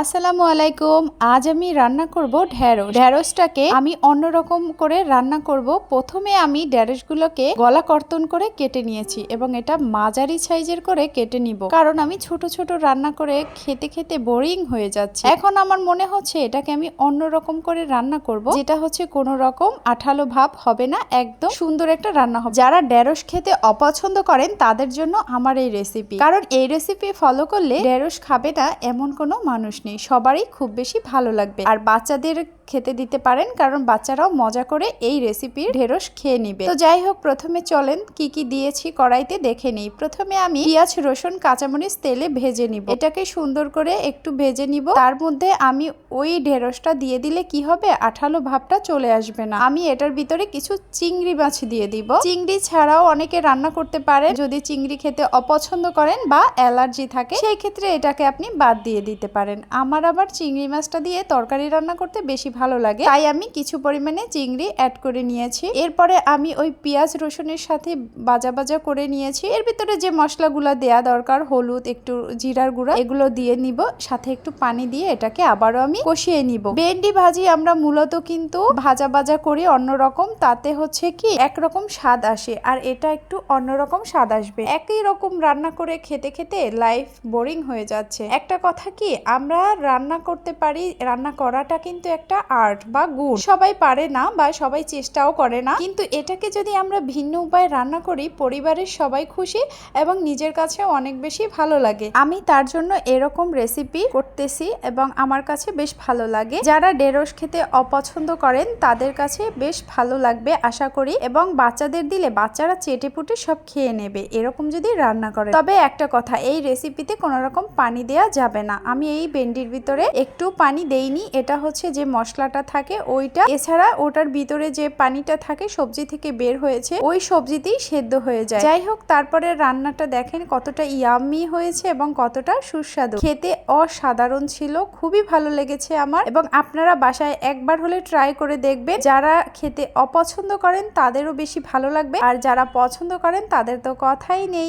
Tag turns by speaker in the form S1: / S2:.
S1: আসসালামু আলাইকুম। আজ আমি রান্না করব ঢ্যাঁড়স ঢ্যাঁড়সটাকে আমি অন্যরকম করে রান্না করব। প্রথমে আমি ঢ্যাঁড়সগুলোকে গলা কর্তন করে কেটে নিয়েছি এবং এটা মাঝারি সাইজের করে কেটে নিব। কারণ আমি ছোট ছোট রান্না করে খেতে খেতে বোরিং হয়ে যাচ্ছে। এখন আমার মনে হচ্ছে এটাকে আমি অন্যরকম করে রান্না করব। যেটা হচ্ছে কোনো রকম আঠালো ভাব হবে না। একদম সুন্দর একটা রান্না হবে। যারা ঢ্যাঁড়স খেতে অপছন্দ করেন, তাদের জন্য আমার এই রেসিপি কারণ এই রেসিপি ফলো করলে ঢেঁড়স খাবে না এমন কোনো মানুষ নেই সবারই খুব বেশি ভালো লাগবে। আর বাচ্চাদের খেতে দিতে পারেন, কারণ বাচ্চারাও মজা করে এই রেসিপির ঢেঁড়স খেয়ে নিবে। তো যাই হোক, প্রথমে চলেন কি কি দিয়েছি কড়াইতে দেখে নিই। প্রথমে আমি পেঁয়াজ, রসুন, কাঁচামরিচ, তেলে ভেজে নিব। এটাকে সুন্দর করে একটু ভেজে নিব। তার মধ্যে আমি ওই ঢেঁড়সটা দিয়ে দিলে কি হবে? আঠালো ভাবটা চলে আসবে না। আমি এটার ভিতরে কিছু চিংড়ি মাছ দিয়ে দিব। চিংড়ি ছাড়াও অনেকে রান্না করতে পারে, যদি চিংড়ি খেতে অপছন্দ করেন বা অ্যালার্জি থাকে, সেই ক্ষেত্রে এটাকে আপনি বাদ দিয়ে দিতে পারেন। আমার আবার চিংড়ি মাছটা দিয়ে তরকারি রান্না করতে বেশি ভালো লাগে। তাই আমি কিছু পরিমাণে চিংড়ি অ্যাড করে নিয়েছি। এরপরে আমি ওই পেঁয়াজ, রসুনের সাথে বাজা বাজা করে নিয়েছি। এর ভিতরে যে মশলাগুলো দেয়া দরকার, হলুদ, একটু জিরার গুঁড়া, এগুলো দিয়ে নিব। সাথে একটু পানি দিয়ে এটাকে আবারও আমি কষিয়ে নিব। ভেন্ডি ভাজি আমরা মূলত কিন্তু ভাজা ভাজা করি অন্যরকম। তাতে হচ্ছে কি, একরকম স্বাদ আসে আর এটা একটু অন্যরকম স্বাদ আসবে। একই রকম রান্না করে খেতে খেতে লাইফ বোরিং হয়ে যাচ্ছে। একটা কথা কি, আমরা রান্না করতে পারি, রান্না করাটা কিন্তু একটা আর্ট বা গুণ। সবাই পারে না বা সবাই চেষ্টাও করে না। কিন্তু এটাকে যদি আমরা ভিন্ন উপায়ে রান্না করি, পরিবারের সবাই খুশি এবং নিজের কাছে অনেক বেশি ভালো লাগে। আমি তার জন্য এরকম রেসিপি করতেছি এবং আমার কাছে বেশ ভালো লাগে। যারা ঢেঁড়স খেতে অপছন্দ করেন, তাদের কাছে বেশ ভালো লাগবে আশা করি এবং বাচ্চাদের দিলে বাচ্চারা চেটে পুটে সব খেয়ে নেবে। এরকম যদি রান্না করে। তবে একটা কথা, এই রেসিপিতে কোনো রকম পানি দেয়া যাবে না। আমি এই ভেন্ডির ভিতরে একটু পানি দেইনি। এটা হচ্ছে যে মশলাটা থাকে, ওইটা। এছাড়া ওটার ভিতরে যে পানিটা থাকে, সবজি থেকে বের হয়েছে, ওই সবজিতেই সেদ্ধ হয়ে যায়। যাই হোক, তারপরে রান্নাটা দেখেন কতটা ইয়ামি হয়েছে এবং কতটা সুস্বাদু। খেতে অসাধারণ ছিল, খুবই ভালো লেগেছে আমার। এবং আপনারা বাসায় একবার হলে ট্রাই করে দেখবেন। যারা খেতে অপছন্দ করেন, তাদেরও বেশি ভালো লাগবে। আর যারা পছন্দ করেন, তাদের তো কথাই নেই।